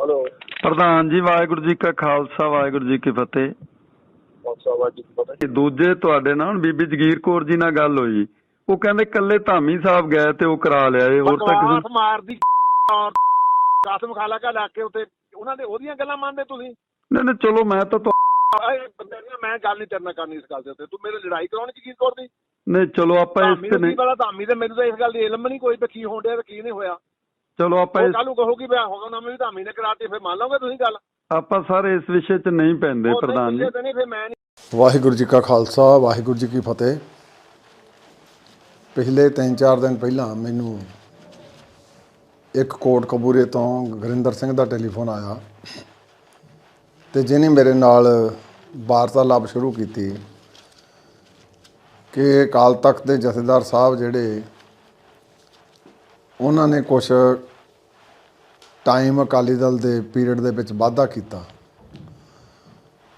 Hello. ਪ੍ਰਧਾਨ ਜੀ ਵਾਹਿਗੁਰੂ ਜੀ ਕਾ ਖਾਲਸਾ ਵਾਹਿਗੁਰੂ ਜੀ ਕੀ ਫਤਿਹ। ਇਹ ਦੂਜੇ ਤੁਹਾਡੇ ਨਾਲ ਬੀਬੀ ਜਗੀਰ ਕੌਰ ਜੀ ਨਾਲ ਗੱਲ ਹੋਈ। ਉਹ ਕਹਿੰਦੇ ਕੱਲੇ ਧਾਮੀ ਸਾਹਿਬ ਗਏ ਤੇ ਉਹ ਕਰਾ ਲਿਆ ਇਹ। ਹੋਰ ਤਾਂ ਕਿਸੇ ਮਾਰਦੀ ਔਰ ਕਾਸਮ ਖਾਲਾ ਕਾ ਲਾ ਕੇ ਉੱਤੇ ਉਹਨਾਂ ਦੇ ਉਹਦੀਆਂ ਗੱਲਾਂ ਮੰਨਦੇ ਤੁਸੀਂ? ਨਹੀਂ ਨਹੀਂ ਚਲੋ ਮੈਂ ਤਾਂ ਮੈਂ ਗੱਲ ਨਹੀਂ ਕਰਨਾ ਕਰਨੀ ਇਸ ਗੱਲ ਦੇ ਉੱਤੇ। ਤੂੰ ਮੇਰੇ ਲੜਾਈ ਕਰਾਉਣੀ ਚ ਕੀ ਕਰਦੀ ਨਹੀਂ ਚਲੋ ਆਪਾਂ ਇਸ ਧਾਮੀ ਤੇ ਨਹੀਂ ਪਤਾ ਧਾਮੀ ਤੇ ਮੈਨੂੰ ਤਾਂ ਇਸ ਗੱਲ ਦੀ ਇਲਮ ਨਹੀਂ ਕੋਈ ਵੀ ਕੀ ਹੋਣ ਡਿਆ ਤੇ ਕੀ ਨਹੀਂ ਹੋਇਆ। ਚਲੋ ਆਪਾਂ ਉਹ ਇਸ ਕੱਲ ਨੂੰ ਕਹੋਗੀ ਵੀ ਹੁਕਮਨਾਮੇ ਵੀ ਧਾਮੀ ਨੇ ਕਰਾਤੇ ਫਿਰ ਮੰਨ ਲਓਗੇ ਤੁਸੀਂ ਗੱਲ? ਆਪਾਂ ਸਾਰੇ ਇਸ ਵਿਸ਼ੇ 'ਚ ਨਹੀਂ ਪੈਂਦੇ ਉਹ ਪ੍ਰਧਾਨ ਜੀ। ਨਹੀਂ ਤੇ ਨਹੀਂ ਫਿਰ ਮੈਂ ਨਹੀਂ ਵਾਹਿਗੁਰੂ ਜੀ ਕਾ ਖਾਲਸਾ ਵਾਹਿਗੁਰੂ ਜੀ ਕੀ ਫਤਿਹ। ਪਿਛਲੇ 3-4 ਦਿਨ ਪਹਿਲਾਂ ਮੈਨੂੰ ਇੱਕ ਕੋਟ ਕਬੂਰੇ ਤੋਂ ਗੁਰਿੰਦਰ ਸਿੰਘ ਦਾ ਟੈਲੀਫੋਨ ਆਇਆ ਤੇ ਜਿਹਨੇ ਮੇਰੇ ਨਾਲ ਵਾਰਤਾਲਾਪ ਸ਼ੁਰੂ ਕੀਤੀ ਕਿ ਅਕਾਲ ਤਖਤ ਦੇ ਜਥੇਦਾਰ ਸਾਹਿਬ ਜਿਹੜੇ ਉਹਨਾਂ ਨੇ ਕੁਝ ਟਾਈਮ ਅਕਾਲੀ ਦਲ ਦੇ ਪੀਰੀਅਡ ਦੇ ਵਿੱਚ ਵਾਧਾ ਕੀਤਾ।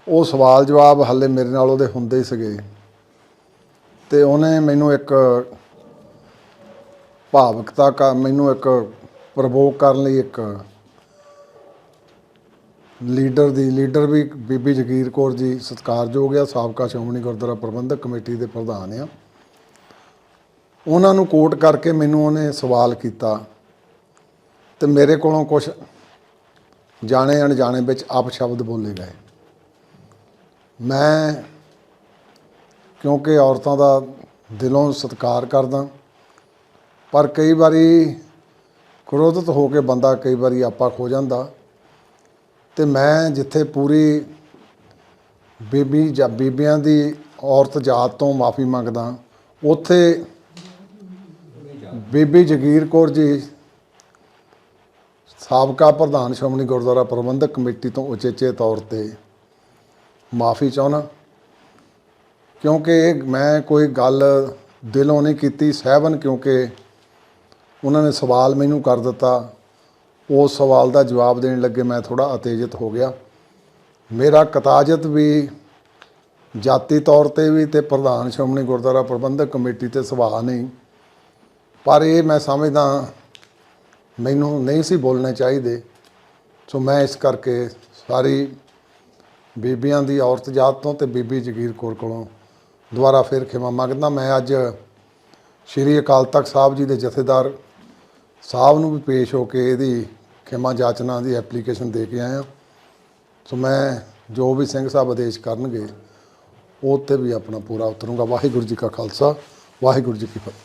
ਉਹ ਸਵਾਲ ਜਵਾਬ ਹੱਲੇ ਮੇਰੇ ਨਾਲ ਉਹਦੇ ਹੁੰਦੇ ਹੀ ਸੀਗੇ। ਤੇ ਉਹਨੇ ਮੈਨੂੰ ਇੱਕ ਭਾਵਕਤਾ ਕਾ, ਮੈਨੂੰ ਇੱਕ ਪ੍ਰਵੋਕ ਕਰਨ ਲਈ ਇੱਕ ਲੀਡਰ ਦੀ ਲੀਡਰ ਵੀ ਬੀਬੀ ਜਗੀਰ ਕੌਰ ਜੀ ਸਤਿਕਾਰਯੋਗ ਆ, ਸਾਬਕਾ ਸ਼੍ਰੋਮਣੀ ਗੁਰਦੁਆਰਾ ਪ੍ਰਬੰਧਕ ਕਮੇਟੀ ਦੇ ਪ੍ਰਧਾਨ ਆ। ਉਹਨਾਂ ਨੂੰ ਕੋਟ ਕਰਕੇ ਮੈਨੂੰ ਉਹਨੇ ਸਵਾਲ ਕੀਤਾ। ਤੇ ਮੇਰੇ ਕੋਲੋਂ ਕੁਝ ਜਾਣੇ ਅਣਜਾਣੇ ਵਿੱਚ ਆਪ ਸ਼ਬਦ ਬੋਲੇ ਗਏ। ਮੈਂ ਕਿਉਂਕਿ ਔਰਤਾਂ ਦਾ ਦਿਲੋਂ ਸਤਿਕਾਰ ਕਰਦਾ, ਪਰ ਕਈ ਵਾਰੀ ਕ੍ਰੋਧਿਤ ਹੋ ਕੇ ਬੰਦਾ ਕਈ ਵਾਰੀ ਆਪਾ ਖੋ ਜਾਂਦਾ ਤੇ ਮੈਂ ਜਿੱਥੇ ਪੂਰੀ ਬੀਬੀ ਜਾਂ ਬੀਬੀਆਂ ਦੀ ਔਰਤ ਜਾਤ ਤੋਂ ਮਾਫੀ ਮੰਗਦਾ, ਉੱਥੇ ਬੀਬੀ ਜਗੀਰ ਕੌਰ ਜੀ ਸਾਬਕਾ ਪ੍ਰਧਾਨ ਸ਼੍ਰੋਮਣੀ ਗੁਰਦੁਆਰਾ ਪ੍ਰਬੰਧਕ ਕਮੇਟੀ ਤੋਂ ਉਚੇਚੇ ਤੌਰ ਤੇ ਮਾਫੀ ਚਾਹੁੰਦਾ ਕਿਉਂਕਿ ਇਹ ਮੈਂ ਕੋਈ ਗੱਲ ਦਿਲੋਂ ਨਹੀਂ ਕੀਤੀ, ਸਹਿਬਨ ਕਿਉਂਕਿ ਉਹਨਾਂ ਨੇ ਸਵਾਲ ਮੈਨੂੰ ਕਰ ਦਿੱਤਾ। ਉਸ ਸਵਾਲ ਦਾ ਜਵਾਬ ਦੇਣ ਲੱਗੇ ਮੈਂ ਥੋੜਾ ਅਤੇਜਿਤ ਹੋ ਗਿਆ। ਮੇਰਾ ਕਤਾਜਤ ਵੀ ਜਾਤੀ ਤੌਰ ਤੇ ਵੀ ਤੇ ਪ੍ਰਧਾਨ ਸ਼੍ਰੋਮਣੀ ਗੁਰਦੁਆਰਾ ਪ੍ਰਬੰਧਕ ਕਮੇਟੀ ਤੇ ਸਵਾਲ ਨਹੀਂ, ਪਰ ਇਹ ਮੈਂ ਸਮਝਦਾ ਮੈਨੂੰ ਨਹੀਂ ਸੀ ਬੋਲਣੇ ਚਾਹੀਦੇ। ਸੋ ਮੈਂ ਇਸ ਕਰਕੇ ਸਾਰੀ ਬੀਬੀਆਂ ਦੀ ਔਰਤ ਜਾਤ ਤੋਂ ਤੇ ਬੀਬੀ ਜਗੀਰ ਕੌਰ ਕੋਲੋਂ ਦੁਬਾਰਾ ਫਿਰ ਖਿਮਾ ਮੰਗਦਾ। ਮੈਂ ਅੱਜ ਸ਼੍ਰੀ ਅਕਾਲ ਤਖਤ ਸਾਹਿਬ ਜੀ ਦੇ ਜਥੇਦਾਰ ਸਾਹਿਬ ਨੂੰ ਵੀ ਪੇਸ਼ ਹੋ ਕੇ ਇਹਦੀ ਖਿਮਾ ਜਾਚਨਾ ਦੀ ਐਪਲੀਕੇਸ਼ਨ ਦੇ ਕੇ ਆਇਆ। ਸੋ ਮੈਂ ਜੋ ਵੀ ਸਿੰਘ ਸਾਹਿਬ ਆਦੇਸ਼ ਕਰਨਗੇ, ਉਹ ਤੇ ਵੀ ਆਪਣਾ ਪੂਰਾ ਉਤਰੂੰਗਾ। ਵਾਹਿਗੁਰੂ ਜੀ ਕਾ ਖਾਲਸਾ, ਵਾਹਿਗੁਰੂ ਜੀ ਕੀ ਫਤਿਹ।